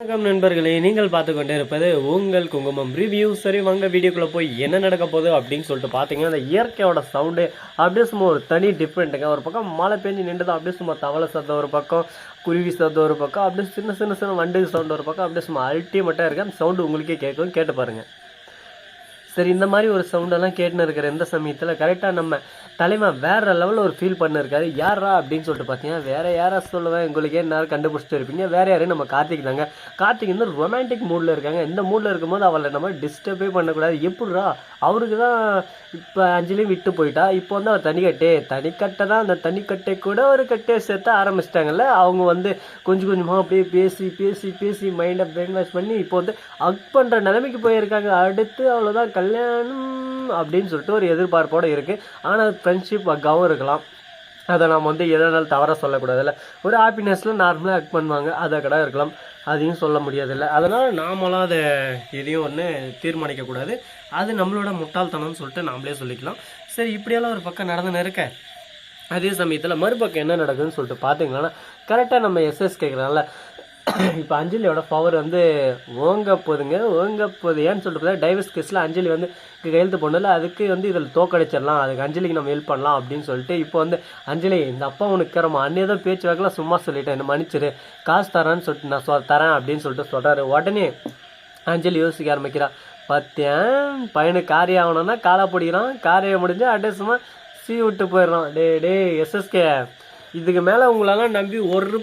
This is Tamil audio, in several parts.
வணக்கம் நண்பர்களே நீங்கள் பார்த்து கொண்டே இருப்பது உங்கள் குங்குமம் ரிவ்யூ சரி வாங்க வீடியோக்குள்ளே போய் என்ன நடக்க போகுது அப்படின்னு சொல்லிட்டு பார்த்தீங்கன்னா அந்த இயற்கையோட சவுண்டு அப்படியே சும்மா ஒரு தனி டிஃப்ரெண்ட்டுங்க ஒரு பக்கம் மழை பெஞ்சு நின்றுதான் அப்படியே சும்மா தவளை சத்தம் ஒரு பக்கம் குருவி சத்தம் ஒரு பக்கம் அப்படியே சின்ன சின்ன சின்ன வண்டி சவுண்ட் ஒரு பக்கம் அப்படியே சும்மா அல்டிமேட்டாக இருக்குது அந்த சவுண்டு உங்களுக்கே கேட்கும் கேட்டு பாருங்கள் சரி இந்த மாதிரி ஒரு சவுண்டெல்லாம் கேட்டுன்னு இருக்கிற இந்த சமயத்தில் கரெக்டாக நம்ம தலைமை வேற லெவலில் ஒரு ஃபீல் பண்ணிருக்காரு. யாரா அப்படின்னு சொல்லிட்டு பார்த்தீங்கன்னா வேற யாரா சொல்லுவேன் உங்களுக்கே நேரம் கண்டுபிடிச்சிட்டு இருப்பீங்க. வேற யாரும் நம்ம கார்த்திக் தாங்க. கார்த்திக் வந்து ரொமான்டிக் மூடில் இருக்காங்க. இந்த மூடில் இருக்கும்போது அவளை நம்ம டிஸ்டர்பே பண்ணக்கூடாது. எப்படிரா அவருக்கு தான் இப்போ அஞ்சலியும் விட்டு போயிட்டா. இப்போ வந்து அவர் தனிக்கட்டே தனிக்கட்டை தான். அந்த தனிக்கட்டை கூட ஒரு கட்டையை சேர்த்து ஆரம்பிச்சிட்டாங்கல்ல. அவங்க வந்து கொஞ்சம் கொஞ்சமாக அப்படியே பேசி பேசி பேசி மைண்டை பிரெயின் வாஷ் பண்ணி இப்போ வந்து அக் பண்ணுற நிலைமைக்கு போயிருக்காங்க. அடுத்து அவ்வளோதான் கல்யாணம் அப்படின்னு சொல்லிட்டு ஒரு எதிர்பார்ப்போடு இருக்குது ஆனால் ஃப்ரெண்ட்ஷிப் அக்காவும் இருக்கலாம். அதை நாம் வந்து எதனாலும் தவற சொல்லக்கூடாதுல்ல. ஒரு ஹாப்பினஸில் நார்மலாக ஆக்ட் பண்ணுவாங்க. அதை கடை இருக்கலாம். அதையும் சொல்ல முடியாதில்ல. அதனால் நாமளாக அதை எதையும் ஒன்று தீர்மானிக்கக்கூடாது. அது நம்மளோட முட்டாள்தனம்னு சொல்லிட்டு நாமளே சொல்லிக்கலாம். சரி இப்படியெல்லாம் ஒரு பக்கம் நடந்துன்னு இருக்க. அதே சமயத்தில் மறுபக்கம் என்ன நடக்குதுன்னு சொல்லிட்டு பார்த்தீங்கன்னா கரெக்டாக நம்ம எஸ்எஸ் கேட்குறாங்கல்ல இப்போ அஞ்சலியோட பவர் வந்து ஓங்க போதுங்க. ஓங்க போகுது ஏன்னு சொல்லிட்டு பார்த்தா டைவர்ஸ் கேஸில் அஞ்சலி வந்து கையெழுத்து போடல அதுக்கு வந்து இதில் தோக்கடிச்சிடலாம். அதுக்கு அஞ்சலிக்கு நம்ம ஹெல்ப் பண்ணலாம் அப்படின்னு சொல்லிட்டு இப்போ வந்து அஞ்சலி இந்த அப்பா உனக்கு இருக்கிறமா அன்னே தான் பேச்சு வாக்கெல்லாம் சும்மா சொல்லிட்டேன். என்ன மன்னிச்சிரு. காசு தரேன்னு சொல்லிட்டு நான் சொ தரேன் அப்படின்னு சொல்லிட்டு சொல்கிறாரு உடனே அஞ்சலி யோசிக்க ஆரம்பிக்கிறா. பத்தியன் பையனுக்கு காரியம் ஆகணும்னா காலா பிடிக்கிறான். காரியம் முடிஞ்சு அட்ரஸுமா சீ விட்டு போயிடுறான். டே டே எஸ்எஸ்கே இதுக்கு மேலே உங்களெல்லாம் நம்பி ஒரு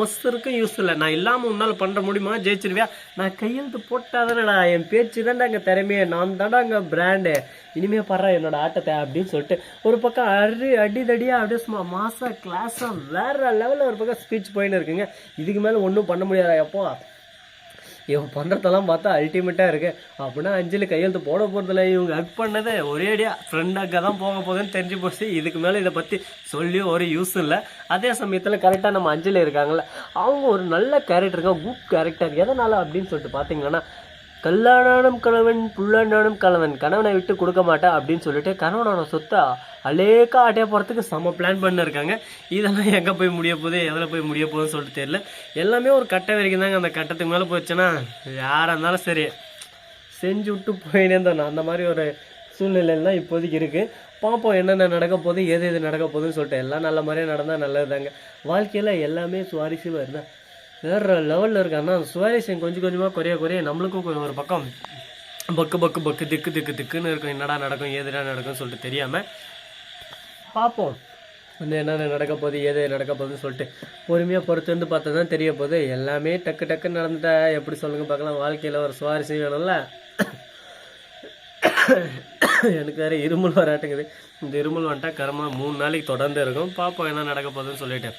மஸ்தருக்கும் யூஸ் இல்லை. நான் இல்லாமல் உன்னால் பண்ணுற முடியுமா? ஜெயிச்சிருவியா? நான் கையெழுத்து போட்டால் தானேடா என் பேச்சு தான்டா அங்கே திறமையே. நான் தான்டா அங்கே பிராண்டு இனிமே பாரு என்னோட ஆட்டத்தை அப்படின்னு சொல்லிட்டு ஒரு பக்கம் அடி அடிதடியாக அப்படியே சும்மா மாசா கிளாஸாக வேற லெவலில் ஒரு பக்கம் ஸ்பீச் போயின்னு இருக்குங்க. இதுக்கு மேலே ஒன்றும் பண்ண முடியாதா எப்போ? இவன் பண்ணுறதெல்லாம் பார்த்தா அல்டிமேட்டாக இருக்கு. அப்படின்னா அஞ்சலி கையெழுத்து போட போகிறதில்ல இவங்க ஹக் பண்ணது ஒரேடியாக ஃப்ரெண்டாக தான் போக போகுதுன்னு தெரிஞ்சு போச்சு. இதுக்கு மேலே இதை பற்றி சொல்லி ஒரு யூஸ் இல்லை. அதே சமயத்தில் கரெக்டாக நம்ம அஞ்சலி இருக்காங்கல்ல. அவங்க ஒரு நல்ல கேரக்டருங்க குட் கேரக்டர் எதனால் அப்படின்னு சொல்லிட்டு பார்த்தீங்கன்னா கல்லானானும் கணவன் புல்லானானும் கணவன் கணவனை விட்டு கொடுக்க மாட்டேன் அப்படின்னு சொல்லிட்டு கணவனோட சொத்தை அலேக்கா ஆட்டையா போகிறதுக்கு செம்ம பிளான் பண்ணிருக்காங்க. இதெல்லாம் எங்கே போய் முடிய போகுது? எதில் போய் முடிய போகுதுன்னு சொல்லிட்டு தெரியல. எல்லாமே ஒரு கட்டம் வரைக்கும் தாங்க அந்த கட்டத்துக்கு மேலே போச்சுன்னா யாராக இருந்தாலும் சரி செஞ்சு விட்டு போயினே இருந்தோம். அந்த மாதிரி ஒரு சூழ்நிலையில் தான் இப்போதைக்கு இருக்குது பார்ப்போம் என்னென்ன நடக்க போகுது எது எது நடக்க போகுதுன்னு சொல்லிட்டு எல்லாம் நல்ல மாதிரியே நடந்தால் நல்லது தாங்க வாழ்க்கையில் எல்லாமே சுவாரஸ்யமாக இருந்தால் வேற லெவலில் இருக்கு ஆனால் சுவாரஸ்யம் கொஞ்சம் கொஞ்சமாக குறைய குறைய நம்மளுக்கும் கொஞ்சம் ஒரு பக்கம் பக்கு பக்கு பக்கு திக்கு திக்கு திக்குன்னு இருக்கும். என்னடா நடக்கும் ஏதுடா நடக்கும்னு சொல்லிட்டு தெரியாமல் பார்ப்போம். வந்து என்னென்ன நடக்க போகுது ஏது நடக்க போகுதுன்னு சொல்லிட்டு பொறுமையாக பொறுத்து வந்து பார்த்தா தான் தெரிய போகுது. எல்லாமே டக்கு டக்குன்னு நடந்துட்டா எப்படி சொல்லுங்கள் பார்க்கலாம். வாழ்க்கையில் ஒரு சுவாரஸ்யம் வேணும்ல. எனக்கு வேறு இருமல் வராட்டுங்குது இந்த இருமல் வந்துட்டா கரமாக மூணு நாளைக்கு தொடர்ந்து இருக்கும். பார்ப்போம் என்ன நடக்க போகுதுன்னு சொல்லிட்டேன்